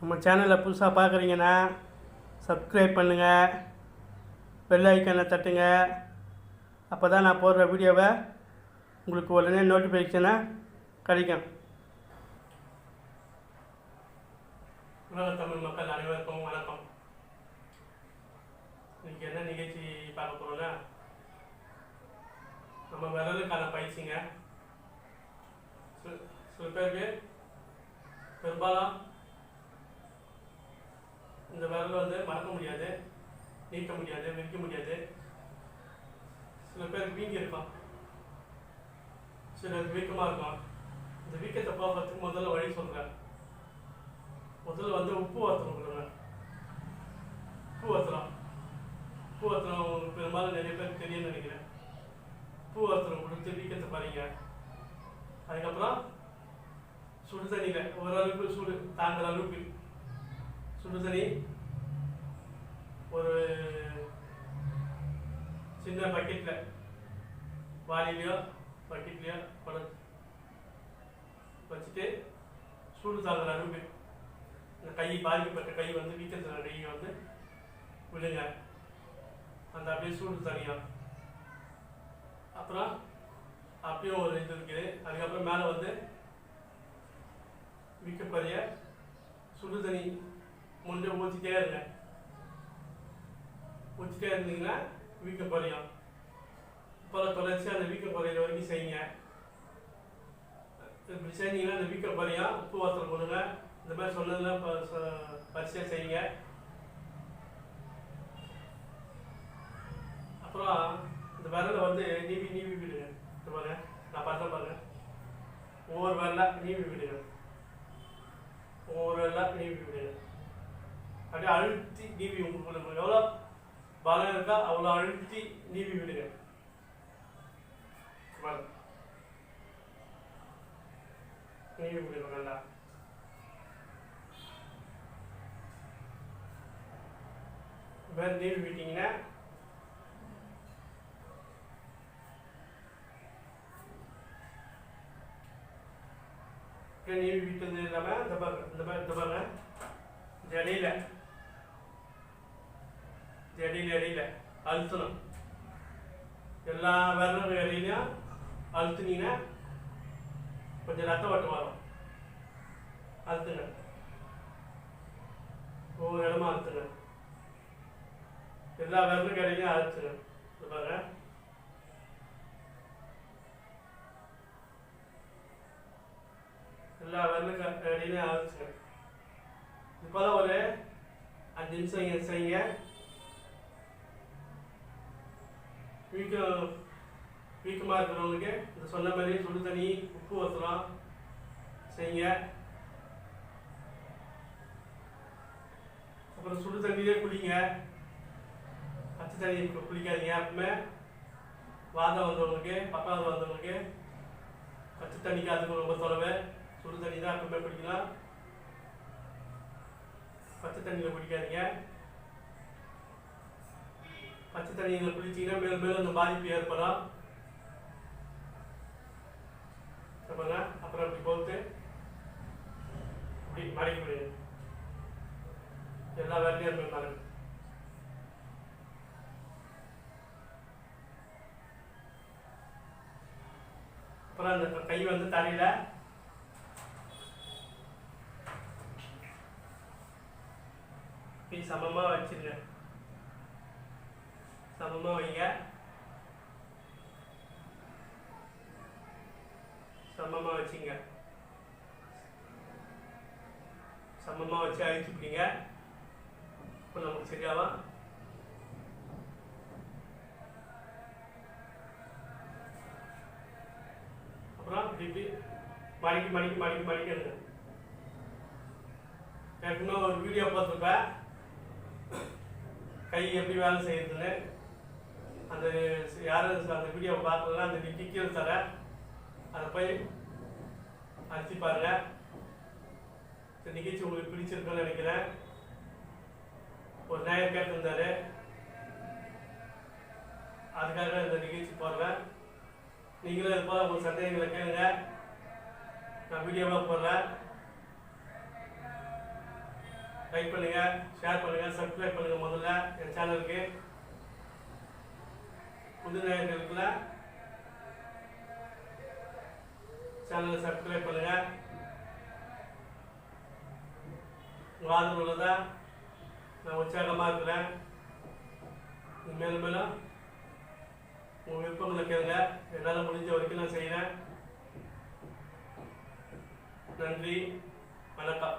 நம்ம சேனலை புதுசாக பார்க்குறீங்கன்னா சப்ஸ்கிரைப் பண்ணுங்கள் பெல் ஐக்கனை தட்டுங்க. அப்போ தான் நான் போடுற வீடியோவை உங்களுக்கு உடனே நோட்டிஃபிகேஷனை கிடைக்கும். உலக தமிழ் மக்கள் அனைவருக்கும் வணக்கம். இன்றைக்கி என்ன நிகழ்ச்சி பார்க்க போகிறோன்னா நம்ம விரலுக்கான பயிற்சிங்க. சில பேருக்கு பெரும்பாலும் இந்த விரல் வந்து மறக்க முடியாது நீட்ட முடியாது விரிக்க முடியாது. சில பேருக்கு வீங்கி இருக்கும். சிலருக்கு வீக்கமாக இருக்கும். இந்த வீக்கத்தை பார்க்கறதுக்கு முதல்ல வழி சொல்கிறேன் முதல்ல வந்து உப்பு வாத்திரம் கொடுங்க. உப்பு வாத்திரம் உப்பு வாத்திரம் உங்களுக்கு பெரும்பாலும் நிறைய பேருக்கு தெரியும்னு நினைக்கிறேன். உப்பு வாத்திரம் கொடுத்து வீக்கத்தை பாருங்க. அதுக்கப்புறம் சுடு தண்ணியில் ஓரளவுக்கு சூடு தாங்குற அளவுக்கு சுடு தண்ணி ஒரு சின்ன பக்கெட்டில் வாளிலையோ பக்கெட்லையோ கொடு வச்சுட்டு சூடு தாங்குற அளவுக்கு இந்த கை பாதிக்கப்பட்ட கை வந்து வீக்கத்தில் கையை வந்து விழுங்க அந்த அப்படியே சூடு தனியாக அப்புறம் அப்பயும் ஒரு இது இருக்குது. அதுக்கப்புறம் மேலே வந்து விற்கப்படிய சுடு தண்ணி கொஞ்சம் ஊற்றிட்டே இருங்க. ஊற்றிட்டே இருந்தீங்கன்னா வீக்க குறையும். போல தொடர்ச்சி அந்த வீக்க குறையிற வரைக்கும் செய்யுங்க. இப்படி செஞ்சீங்கன்னா அந்த வீக்க குறையும். உப்பு வாசல் போடுங்க. இந்த மாதிரி சொன்னதெல்லாம் ப- பரிசையாக செய்யுங்க. அப்புறம் இந்த விரலை வந்து நீவி நீவி விடுங்க. இந்த பாருங்க. நான் பண்ணுறேன் பாருங்க. ஒவ்வொரு விரலாக நீவி விடுங்க. ஒவ்வொரு விரலாக நீவி விடுங்க. அப்படியே அழுத்தி நீவி உங்களுக்கு எவ்வளோ பலம் இருக்கா அவ்வளோ அழுத்தி நீவி விடுங்க. நீவி விடுங்க நல்லா. வேறு நீவி விட்டீங்கன்னா அப்படியே நீவி விட்டது இல்லாமல் இந்த பாருங்க இந்த பாருங்க இந்த பாருங்க. இந்த இடையில இந்த இடையில அழுத்தணும். எல்லா விரலும் இடையிலையும் அழுத்துனீங்கன்னா கொஞ்சம் ரத்த ஓட்டம் வரும். அழுத்துங்க. ஒவ்வொரு இடமா அழுத்துங்க. எல்லா விரலுக்கு இடையிலையும் அழுத்துங்க. பாருங்க. எல்லா விரலுக்கு இடையிலையும் அழுத்துங்க. இப்போதான் ஒரு அஞ்சு நிமிஷம் இங்கே செய்யுங்க வீக்க வீக்கமாக இருக்கிறவங்களுக்கு இந்த சொன்ன மாதிரி சுடு தண்ணி உப்பு வசலாம் செய்யுங்க. அப்புறம் சுடு தண்ணியே குளிங்க. பச்சை தண்ணி குளிக்காதீங்க எப்பவுமே வாதம் வந்தவங்களுக்கு பக்காவது வந்தவங்களுக்கு பச்சை தண்ணிக்கு அதுக்கு ரொம்ப தொலைவு. சுடு தண்ணி தான் எப்பவுமே குடிக்கலாம். பச்சை தண்ணியில் குடிக்காதீங்க. பச்சை தண்ணியில் குளிச்சிங்கன்னா மேலும் மேலும் அந்த பாதிப்பு ஏற்படும் அப்புறம் அப்புறம் அப்படி போட்டு இப்படி மறைக்க முடியாது. எல்லா வேலையும் இருக்கும் மடக்கு அப்புறம் அந்த கை வந்து தரையில சமமா வச்சிருங்க. சமமாக வைங்க சமமாக வச்சுங்க சமமாக வச்சு அழிச்சு இப்போ நமக்கு சரியாவா? அப்புறம் இப்படி மடிக்கு மடக்கி மடக்கி மடக்கி ஏற்கனவே ஒரு வீடியோ பார்த்துருப்பேன். கை எப்படி வேலை செய்யுதுன்னு. அந்த யாரும் அந்த வீடியோவை பார்க்கலன்னா அந்த டிக்கெட் தர அதை போய் அடிச்சு பாருங்க. இந்த நிகழ்ச்சி உங்களுக்கு பிடிச்சிருக்குன்னு நினைக்கிறேன். ஒரு நேயர் கேட்டிருந்தாரு அதுக்காக இந்த நிகழ்ச்சி போடுறேன் நீங்களும் இது போல உங்கள் சந்தேகங்களை கேளுங்க. நான் வீடியோவாக போடுறேன். லைக் பண்ணுங்கள் ஷேர் பண்ணுங்கள் சப்ஸ்கிரைப் பண்ணுங்கள் முதல்ல. என் சேனலுக்கு புது நேயர்களுக்குள்ள சேனலை சப்ஸ்கிரைப் பண்ணுங்க. உங்கள் ஆதரவு உள்ளதா? நான் உற்சாகமாக இருக்கிறேன். மேலும் மேலும் உங்கள் விருப்பங்களை கேளுங்க. என்னால் முடிஞ்ச வரைக்கும் நான் செய்கிறேன் நன்றி. வணக்கம்.